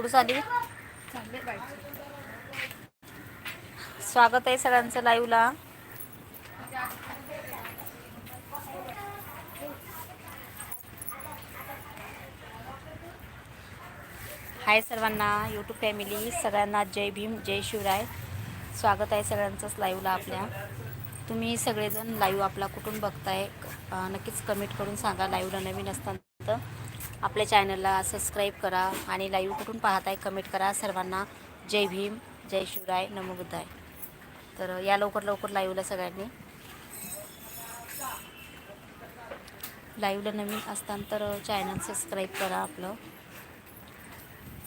कुठं चालली. स्वागत आहे सगळ्यांचं लाईव्हला हाय सर्वांना यूट्यूब फॅमिली सगळ्यांना जय भीम जय शिवराय. स्वागत आहे सगळ्यांचंच लाईव्हला आपल्या. तुम्ही सगळेजण लाईव्ह आपला कुठून बघताय नक्कीच कमेंट करून सांगा. लाईव्हला नवीन असताना तर. आपल्या चॅनलला सबस्क्राईब करा आणि लाईव्ह कुठून पाहताय कमेंट करा. सर्वांना जय भीम जय शिवराय नमो बुद्धाय. तर या लवकर लवकर लाईव्हला सगळ्यांनी. लाईव्हला नवीन असताना तर चॅनल सबस्क्राईब करा आपलं.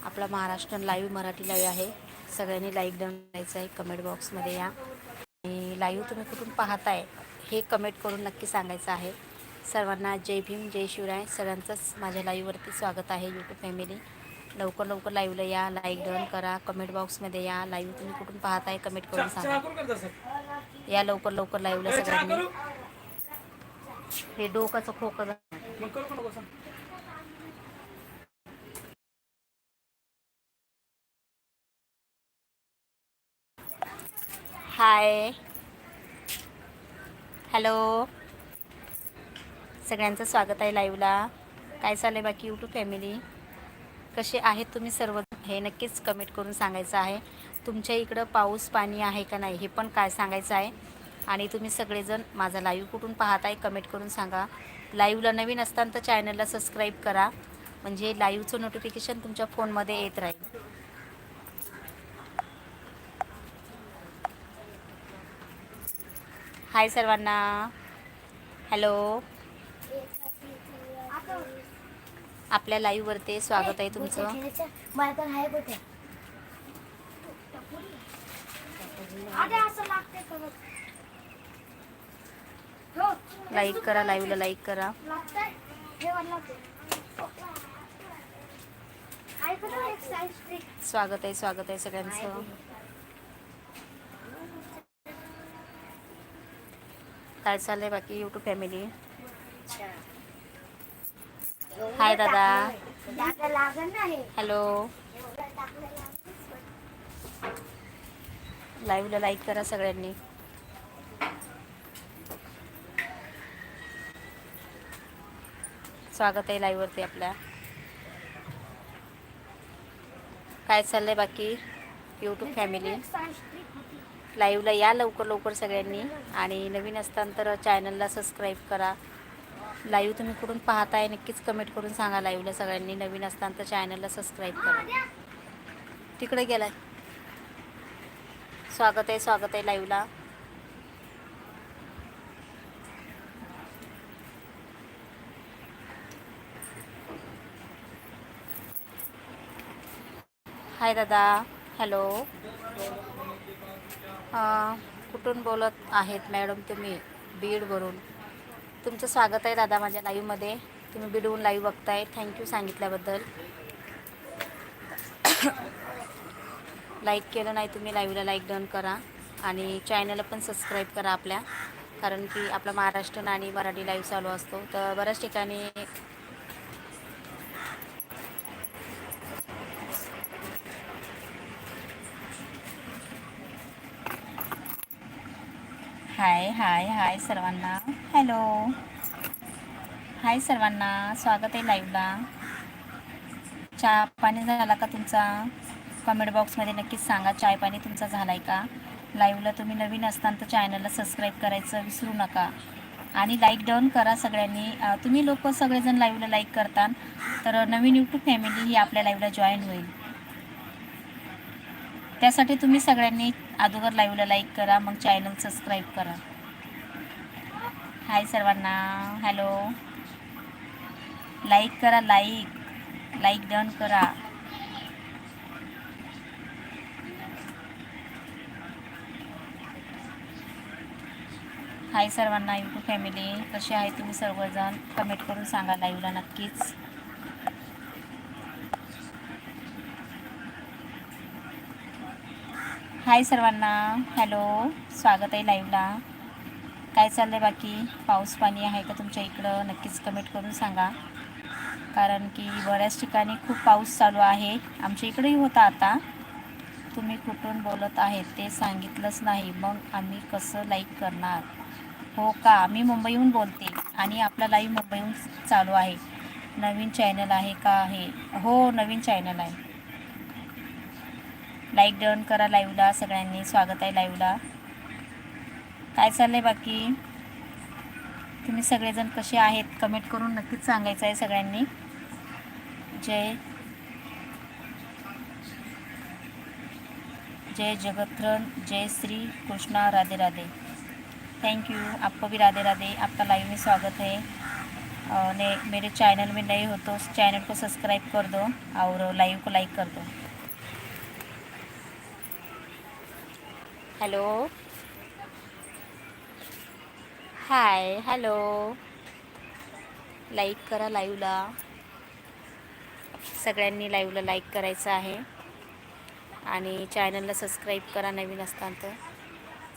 आपला महाराष्ट्र लाईव्ह मराठी लाईव्ह आहे. सगळ्यांनी लाईक डाऊन करायचं आहे कमेंट बॉक्समध्ये या. आणि लाईव्ह तुम्ही कुठून पाहताय हे कमेंट करून नक्की सांगायचं आहे. सर्वांना जय भीम जय शिवराय. सगळ्यांचंच माझ्या लाईव्हवरती स्वागत आहे यूट्यूब फॅमिली लवकर लवकर लाईव्हला या लाईक डाऊन करा. कमेंट बॉक्समध्ये या. लाईव्ह तुम्ही कुठून पाहताय कमेंट करून सांगा. या लवकर लवकर लाईव्हला सगळ्यांनी. हे डोकाचं खोकं. हाय हॅलो सगळ्यांचं स्वागत आहे लाईव्हला काय चाललं आहे बाकी यूट्यूब फॅमिली कसे आहेत तुम्ही सर्व? हे नक्कीच कमेंट करून सांगायचं आहे. तुमच्या इकडं पाऊस पाणी आहे का नाही हे पण काय सांगायचं आहे? आणि तुम्ही सगळेजण माझा लाईव्ह कुठून पाहताय कमेंट करून सांगा. लाईव्हला नवीन असताना तर चॅनलला सबस्क्राईब करा. म्हणजे लाईव्हचं नोटिफिकेशन तुमच्या फोनमध्ये येत राहील. हाय सर्वांना. हॅलो आपल्या लाईव्हवरती स्वागत आहे तुमचं. परत. हो, लाईक करा लाईव्हला लाईक करा? स्वागत आहे स्वागत आहे सगळ्यांचं. काय चाललंय बाकी यूट्यूब फॅमिली हाय दादा. हॅलो लाईव्हला लाईक करा सगळ्यांनी. स्वागत आहे लाईव्हवरती आपल्या. काय चाललंय बाकी? यूट्यूब फॅमिली लाईव्हला या लवकर लवकर सगळ्यांनी. आणि नवीन असताना तर चॅनलला सबस्क्राईब करा. लाईव्ह तुम्ही कुठून पाहताय नक्कीच कमेंट करून सांगा लाईव्हला सगळ्यांनी नवीन असताना तर चॅनलला सबस्क्राईब करा. तिकडे गेलाय. स्वागत आहे स्वागत आहे लाईव्हला हाय दादा. हॅलो कुठून बोलत आहेत मॅडम तुम्ही? बीडवरून तुमचं स्वागत आहे दादा माझ्या लाईव्हमध्ये तुम्ही बिडवून लाईव्ह बघताय. थँक्यू सांगितल्याबद्दल. लाईक केलं नाही तुम्ही लाईव्हला लाईक डन करा. आणि चॅनलला पण सबस्क्राईब करा आपल्या. कारण की आपला महाराष्ट्र आणि मराठी लाईव्ह चालू असतो. तर बऱ्याच ठिकाणी हाय हाय हाय सर्वांना. हॅलो हाय सर्वांना. स्वागत आहे लाईव्हला चहा पाणी झाला का तुमचा? कमेंट बॉक्समध्ये नक्कीच सांगा. चाय पाणी तुमचा झाला आहे का लाईव्हला तुम्ही नवीन असताना तर चॅनलला सबस्क्राईब करायचं विसरू नका. आणि लाईक डाऊन करा सगळ्यांनी. तुम्ही लोक सगळेजण लाईव्हला लाईक करता तर नवीन यूट्यूब फॅमिली ही आपल्या लाईव्हला जॉईन होईल. त्यासाठी तुम्ही सगळ्यांनी अगोदर लाईव्हला लाईक करा मग चॅनल सबस्क्राईब करा. हाय सर्वांना. हॅलो. लाईक करा लाईक. लाईक डन करा. हाय सर्वांना यूट्यूब फॅमिली कसे आहे तुम्ही सर्वजण? कमेंट करून सांगा लाईव्हला नक्कीच. हाय सर्वांना. हॅलो स्वागत आहे लाईव्हला काय चाललं आहे बाकी? पाऊस पाणी आहे का तुमच्या इकडं? नक्कीच कमेंट करून सांगा. कारण की बऱ्याच ठिकाणी खूप पाऊस चालू आहे. आमच्या इकडेही होता आता. तुम्ही कुठून बोलत आहेत ते सांगितलंच नाही. मग आम्ही कसं लाईक करणार? हो का? मी मुंबईहून बोलते आणि आपला लाईव्ह मुंबईहून चालू आहे. नवीन चॅनल आहे का आहे हो नवीन चॅनल आहे. लाईक डन करा लाईव्हला सगळ्यांनी स्वागत आहे लाईव्हला काय चाललं आहे बाकी? तुम्ही सगळेजण कसे आहेत? कमेंट करून नक्कीच सांगायचं आहे सगळ्यांनी. जय. जय जगतरन. जय श्री कृष्णा. राधे राधे. थैंक यू आपको भी राधे राधे. आपका लाइव में स्वागत है. और ने मेरे चैनल में नए हो तो चैनल को सब्सक्राइब कर दो और लाइव को लाइक कर दो. हॅलो. Hi hello. लाईक करा लाईव्हला सगळ्यांनी लाईव्हला लाईक करायचं आहे. आणि चॅनलला सबस्क्राईब करा नवीन असताना तर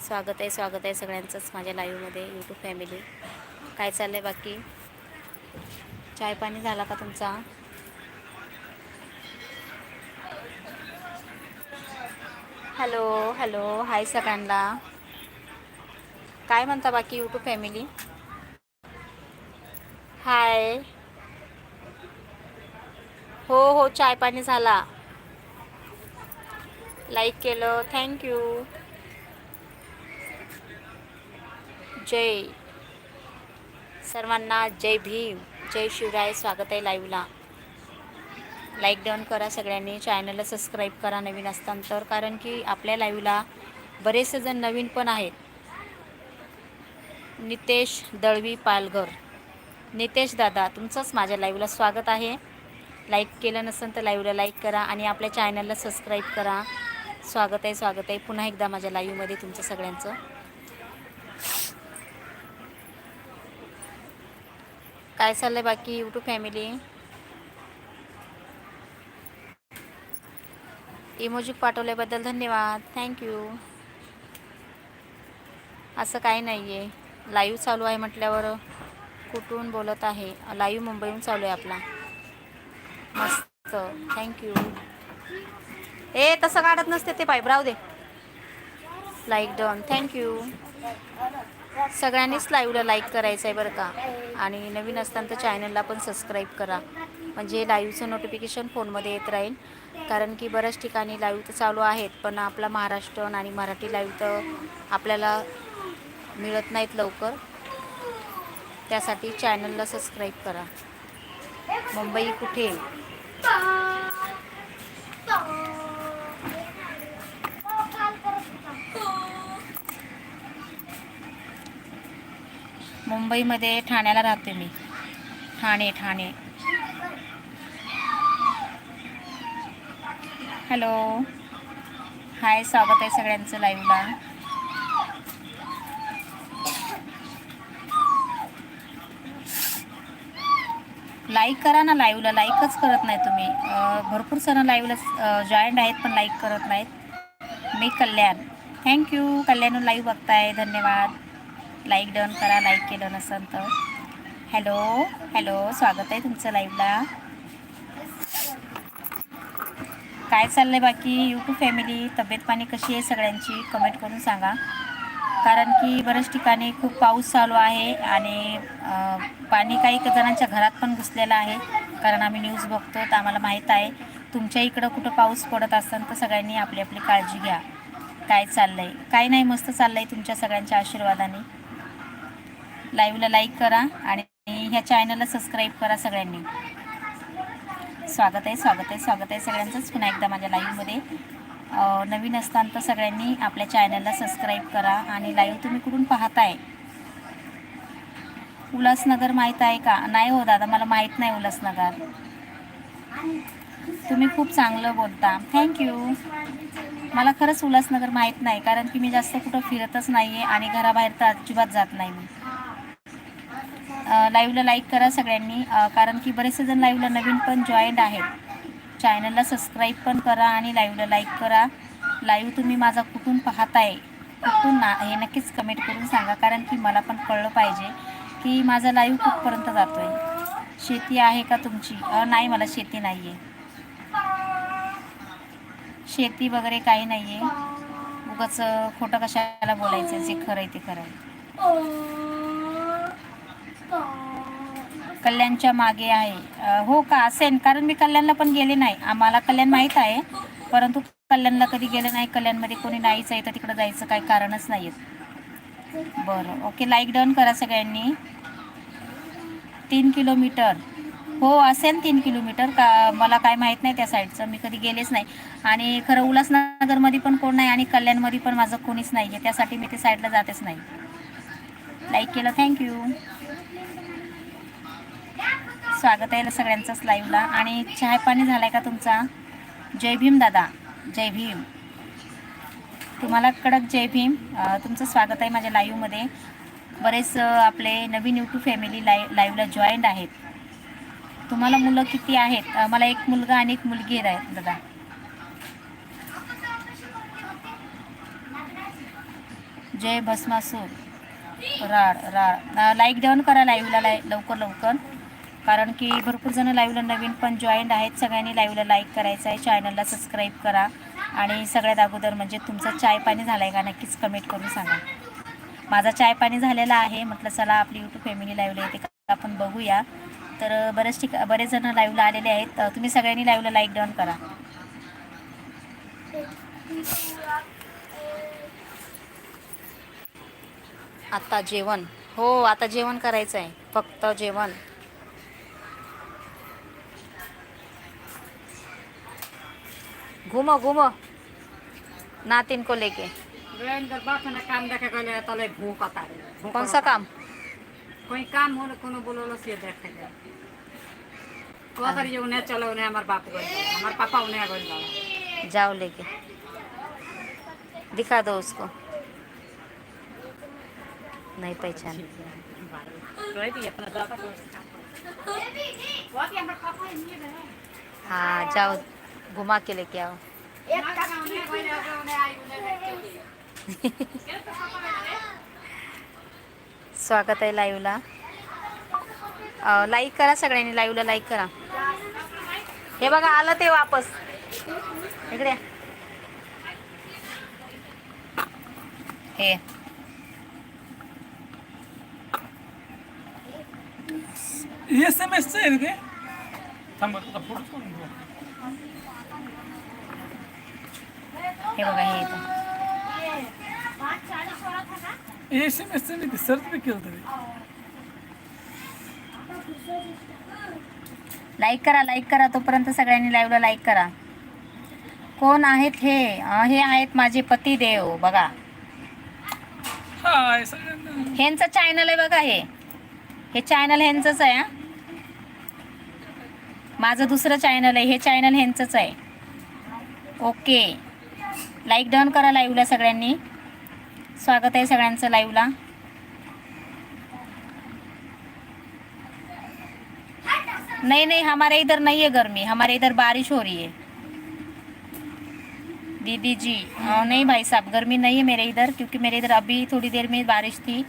स्वागत आहे स्वागत आहे सगळ्यांचंच माझ्या लाईव्हमध्ये यूट्यूब फॅमिली काय चाललं आहे बाकी? चाय पाणी झाला का तुमचा? हॅलो हॅलो हाय सगळ्यांना. काय म्हणता बाकी यूट्यूब फॅमिली हाय. हो हो चाय पाणी झाला. लाईक केलं थँक्यू जय. सर्वांना जय भीम जय शिवराय स्वागत आहे लाईव्हला लाईक डन करा सगळ्यांनी. चॅनलला सबस्क्राईब करा नवीन असताना तर कारण की आपल्या लाईव्हला बरेचसे जण नवीन पण आहेत. नितेश दळवी पालघर. नितेश दादा तुमचंच माझ्या लाईव्हला स्वागत आहे. लाईक केलं नसेल तर लाईव्हला लाईक करा आणि आपल्या चॅनलला सबस्क्राईब करा. स्वागत आहे स्वागत आहे. पुन्हा एकदा माझ्या लाईव्हमध्ये तुमचं सगळ्यांचं. काय चाललं आहे बाकी? यूट्यूब फॅमिली इमोजी पाठवल्याबद्दल धन्यवाद. थँक्यू असं काही नाही आहे लाईव्ह चालू आहे म्हटल्यावर कुठून बोलत आहे? लाईव्ह मुंबईहून चालू आहे आपला. मस्त. थँक्यू ए तसं काढत नसते ते पाईप राहू दे. लाईक डन थँक्यू सगळ्यांनीच लाईव्हला लाईक करायचं आहे बरं का? आणि नवीन असताना तर चॅनलला पण सबस्क्राईब करा. म्हणजे लाईव्हचं नोटिफिकेशन फोनमध्ये येत राहील. कारण की बऱ्याच ठिकाणी लाईव्ह तर चालू आहेत पण आपला महाराष्ट्र आणि मराठी लाईव्ह तर आपल्याला मिळत नाहीत लवकर. त्यासाठी चॅनलला सबस्क्राईब करा. मुंबई कुठे? मुंबईमध्ये ठाण्याला राहते मी. ठाणे ठाणे. हॅलो. हाय स्वागत आहे सगळ्यांचं लाईव्हला लाईक करा ना लाईव्हला लाईकच करत नाही तुम्ही. भरपूर सण लाईव्हला जॉईंट आहेत पण लाईक करत नाहीत. मी कल्याण. थँक्यू कल्याण लाईव्ह बघताय. धन्यवाद. लाईक डन करा लाईक केलं नसेल तर. हॅलो हॅलो स्वागत आहे तुमचं लाईव्हला काय चाललंय बाकी? यूट्यूब फॅमिली तब्येत पाणी कशी आहे सगळ्यांची? कमेंट करून सांगा. कारण की बऱ्याच ठिकाणी खूप पाऊस चालू आहे आणि पाणी काही जणांच्या घरात पण घुसलेलं आहे. कारण आम्ही न्यूज बघतो तर आम्हाला माहीत आहे. तुमच्या इकडं कुठं पाऊस पडत असेल तर सगळ्यांनी आपली आपली काळजी घ्या. काय चाललंय? काय नाही मस्त चाललंय तुमच्या सगळ्यांच्या आशीर्वादाने. लाईव्हला लाईक करा आणि ह्या चॅनलला सबस्क्राईब करा सगळ्यांनी. स्वागत आहे स्वागत आहे स्वागत आहे सगळ्यांचंच पुन्हा एकदा माझ्या लाईव्हमध्ये नवीन असताना तर सगळ्यांनी आपल्या चॅनलला सबस्क्राईब करा आणि लाईव्ह तुम्ही कुठून पाहताय? उल्हासनगर माहीत आहे का? नाही हो दादा मला माहीत नाही उल्हासनगर. तुम्ही खूप चांगलं बोलता. थँक्यू मला खरंच उल्हासनगर माहीत नाही कारण की मी जास्त कुठं फिरतच नाही आहे आणि घराबाहेर तर अजिबात जात नाही मी. लाईव्हला लाईक करा सगळ्यांनी. कारण की बरेचसे जण लाईव्हला नवीन पण जॉईंट आहेत. चॅनलला सबस्क्राईब पण करा आणि लाईव्हला लाईक करा. लाईव्ह तुम्ही माझा कुठून पाहताय कुठून ना हे नक्कीच कमेंट करून सांगा. कारण की मला पण कळलं पाहिजे की माझा लाईव्ह कुठपर्यंत जातो आहे शेती आहे का तुमची? नाही मला शेती नाही आहे शेती वगैरे काही नाही आहे उगाच खोटं कशाला बोलायचं? जे खरं आहे ते खरं आहे कल्याणच्या मागे आहे. हो का? असेल कारण मी कल्याणला पण गेले नाही. आम्हाला कल्याण माहीत आहे. परंतु कल्याणला कधी गेले नाही. कल्याणमध्ये कोणी नाहीच आहे. तर तिकडं जायचं काही कारणच नाही आहेत बरं. ओके. लाईक डन करा सगळ्यांनी. तीन किलोमीटर. हो असेल तीन किलोमीटर. का मला काय माहीत नाही त्या साईडचं मी कधी गेलेच नाही. आणि खरं उल्हासनगरमध्ये पण कोण नाही आणि कल्याणमध्ये पण माझं कोणीच नाही आहे त्यासाठी मी ते साईडला जातेच नाही. लाईक केलं. थँक्यू स्वागत आहे सगळ्यांचंच लाईव्हला आणि चहा पाणी झाला आहे का तुमचा? जय भीम दादा. जय भीम. तुम्हाला कडक जय भीम. तुमचं स्वागत आहे माझ्या लाईव्हमध्ये बरेच आपले नवीन यूट्यूब फॅमिली लाय लाईव्हला जॉईंट आहेत. तुम्हाला मुलं किती आहेत? मला एक मुलगा आणि एक मुलगी आहे दादा. जय भस्मासूर. राड राड. लाईक डाऊन करा लाईव्हला लाय लवकर लवकर. कारण की भरपूर जण लाईव्हला नवीन पण जॉईंट आहेत. सगळ्यांनी लाईव्हला लाईक करायचं आहे. चॅनलला सबस्क्राईब करा. आणि सगळ्यात अगोदर म्हणजे तुमचं चाय पाणी झालं आहे का नक्कीच कमेंट करून सांगा. माझा चाय पाणी झालेला आहे. म्हटलं चला आपली यूट्यूब फॅमिली लाईव्हला येते. आपण बघूया. तर बरेच ठिका बरेच जण लाईव्हला आलेले आहेत. तुम्ही सगळ्यांनी लाईव्हला लाईक डाऊन करा. आता जेवण. हो आता जेवण करायचं आहे फक्त जेवण. घुमो घुमो नातिन को लेके वीरेंद्र बाप ने काम देखे गले तले भूख आता रे भूख कौन सा काम कोई काम हो कोनो बोलोलो से देखे गए को तर ये उन्हें चलो उन्हें हमार बाप गइल बा, हमार पापा उन्हें गइल बा जाओ लेके दिखा दो उसको नहीं पहचान कोई भी अपना दादा को वो भी हमार पापा ही नहीं है हाँ जाओ घुमा के लेके आओ स्वागत आहे लाईव्हला लाईक करा सगळ्यांनी लाईव्हला लाईक करा. हे बघा आलं ते वापस. इकडे हे. एस एम एसचं आहे रे थांबा तुझा करून हे बघा हे इथं. पाँच चालीस वाला था ना एस एम एसचं नाही ते सर्च बी केलं तरी लाईक करा लाईक करा. तोपर्यंत सगळ्यांनी लाईव्हला लाईक करा. कोण आहेत हे? हे आहेत माझे पती देव बघा. ह्यांचं चॅनल आहे बघा हे. हे चॅनल ह्यांचंच आहे हा. माझं दुसरं चॅनल आहे. हे चॅनल ह्यांचंच आहे. ओके लाईक डन करा लाईव्हला सगळ्यांनी. स्वागत आहे सगळ्यांचं लाईव्हला नहीं नहीं हमारे इधर नहीं है गर्मी. हमारे इधर बारिश हो रही है. दीदी जी अ, नहीं भाई साहब गर्मी नहीं है मेरे इधर क्योंकि मेरे इधर अभी थोड़ी देर में बारिश थी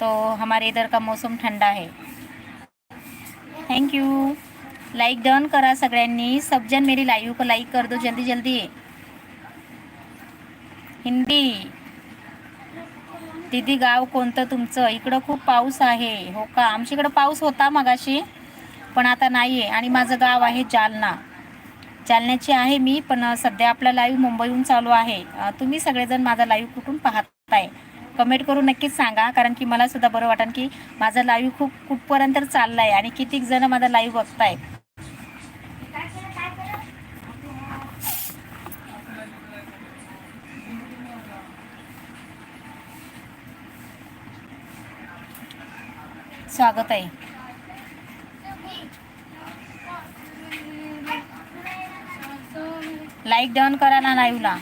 तो हमारे इधर का मौसम ठंडा है। थैंक यू लाइक डन करा सगळ्यांनी. सब जन मेरी लाईव्ह को लाईक कर दो जल्दी जल्दी हिंदी. दीदी गाव कोणतं तुमचं? इकडं खूप पाऊस आहे. हो का? आमच्या इकडं पाऊस होता मगाशी पण आता नाही आहे आणि माझं गाव आहे जालना. जालन्याची आहे मी पण सध्या आपला लाईव्ह मुंबईहून चालू आहे. तुम्ही सगळेजण माझा लाईव्ह कुठून पाहताय? कमेंट करून नक्कीच सांगा कारण की मला सुद्धा बरं वाटेल की माझा लाईव्ह खूप कुठपर्यंत चालला आहे आणि कितीक जण माझा लाईव्ह बघताय काय केलं काय केलं स्वागत आहे. लाईक डन करा ना लाईव्हला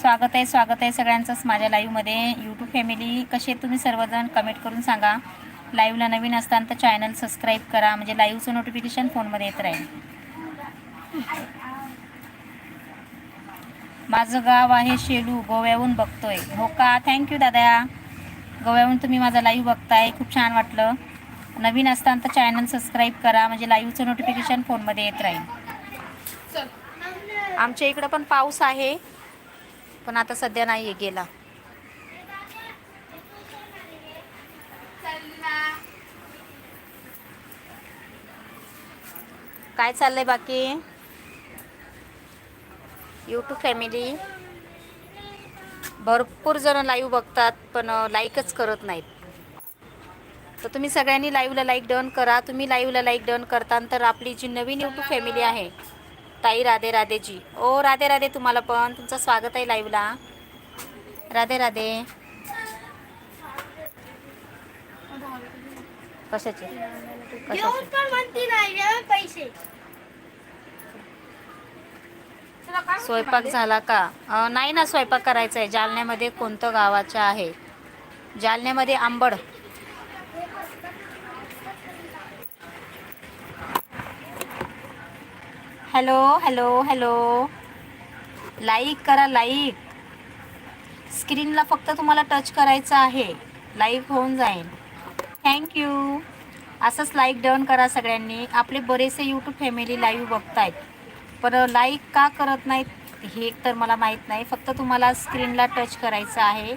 स्वागत आहे स्वागत आहे सगळ्यांचंच माझ्या लाईव्हमध्ये यूट्यूब फॅमिली कसे तुम्ही सर्वजण? कमेंट करून सांगा. लाईव्हला नवीन असताना तर चॅनल सबस्क्राईब करा. म्हणजे लाईव्हचं नोटिफिकेशन फोनमध्ये येत राहील. माझं गाव आहे शेलू. गोव्याहून बघतोय. हो का? थँक्यू दादा. गोव्याहून तुम्ही माझा लाईव्ह बघताय. खूप छान वाटलं. नवीन असताना तर चॅनल सबस्क्राईब करा. म्हणजे लाईव्हचं नोटिफिकेशन फोनमध्ये येत राहील. आमच्या इकडं पण पाऊस आहे. पण आता सध्या नाही आहे गेला. काय चाललंय बाकी? यूट्यूब फॅमिली भरपूर जण लाईव्ह बघतात पण लाईकच करत नाहीत. तर तुम्ही सगळ्यांनी लाईव्हला लाईक डन करा. तुम्ही लाईव्हला लाईक डन करता तर आपली जी नवीन यूट्यूब फॅमिली आहे ताई राधे राधेजी. ओ राधे राधे तुम्हाला पण. तुमचं स्वागत आहे लाईव्हला राधे राधे. कशाचे? कशाचे? पैसे. स्वयंपाक झाला का? नाही ना स्वयंपाक करायचा आहे जालन्यामध्ये कोणतं गावाचं आहे? जालन्यामध्ये Ambad. Hello hello hello. Like करा लाईक. स्क्रीनला फक्त तुम्हाला टच करायचं आहे. लाईक होऊन जाईल. थँक्यू असंच लाईक डन करा सगळ्यांनी. आपले बरेचसे यूट्यूब फॅमिली लाईव्ह बघतायत. पण लाईक का करत नाहीत हे तर मला माहीत नाही. फक्त तुम्हाला स्क्रीनला टच करायचं आहे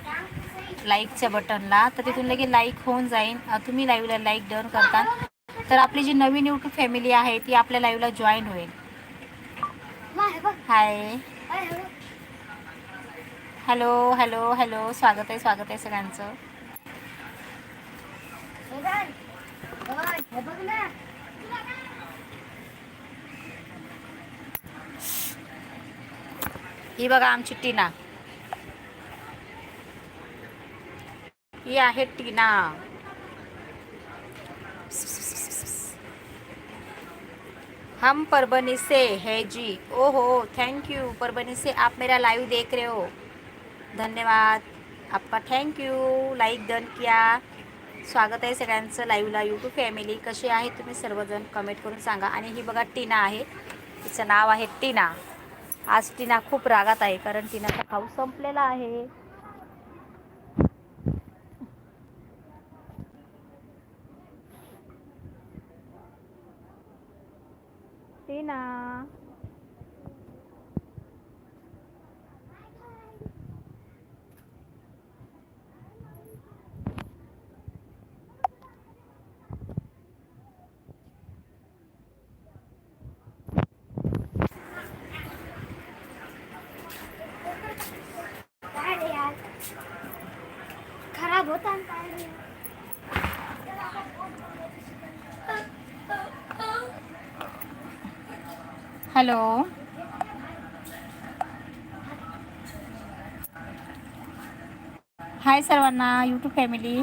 लाईकच्या बटनला तर तिथून लगेच लाईक होऊन जाईल. तुम्ही लाईव्हला लाईक डन करता. तर आपली जी नवीन यूट्यूब फॅमिली आहे ती आपल्या लाईव्हला जॉईन होईल. हाय हॅलो हॅलो हॅलो स्वागत आहे स्वागत आहे सगळ्यांचं हे बघ. बघ, हे बघ ना. ही बघा आमची टीना. ही आहे टीना. हम परबनी से है जी. ओहो थैंक यू परबनी से आप मेरा लाइव देख रहे हो. धन्यवाद. आपका थँक यू लाईक डन किया. स्वागत आहे सगळ्यांचं लाईव्हला यूट्यूब फॅमिली कशी आहे तुम्ही सर्वजण? कमेंट करून सांगा. आणि ही बघा टीना आहे. तिचं नाव आहे टीना. आज टीना खूप रागात आहे कारण टीनाचा खाऊ संपलेला आहे टीना काय रे यार खराब होता ना काय रे हॅलो. हाय सर्वांना यूट्यूब फॅमिली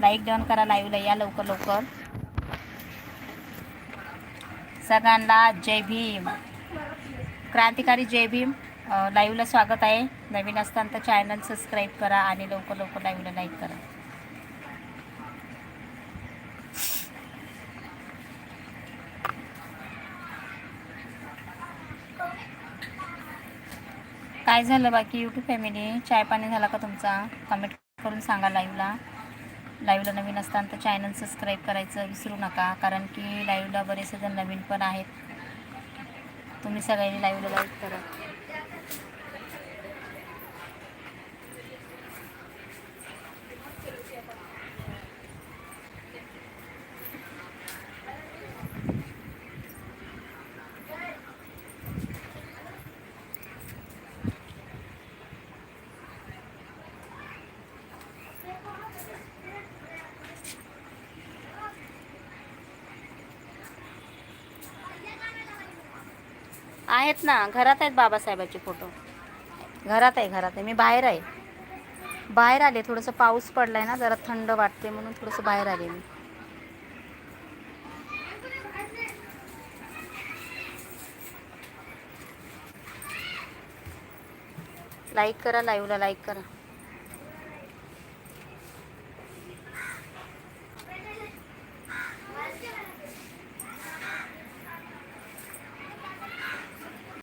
लाईक डाऊन करा लाईव्हला या लवकर लवकर. सगळ्यांना जय भीम. क्रांतिकारी जय भीम. लाईव्हला स्वागत आहे. नवीन असताना तर चॅनल सबस्क्राईब करा आणि लवकर लवकर लाईव्हला लाईक करा. काय झालं बाकी? युट्यूब फॅमिली चाय पाणी झाला का तुमचा? कमेंट करून सांगा लाईव्हला लाईव्हला नवीन असताना तर चॅनल सबस्क्राईब करायचं विसरू नका कारण की लाईव्हला बरेचसे जण नवीन पण आहेत. तुम्ही सगळ्यांनी लाईव्हला लाईक करा. आहेत ना घरात आहेत बाबासाहेबाचे फोटो. घरात आहे घरात आहे. मी बाहेर आहे. बाहेर आले थोडंसं पाऊस पडलाय ना जरा थंड वाटते म्हणून थोडंसं बाहेर आले मी. लाईक करा लाईव्हला लाईक करा.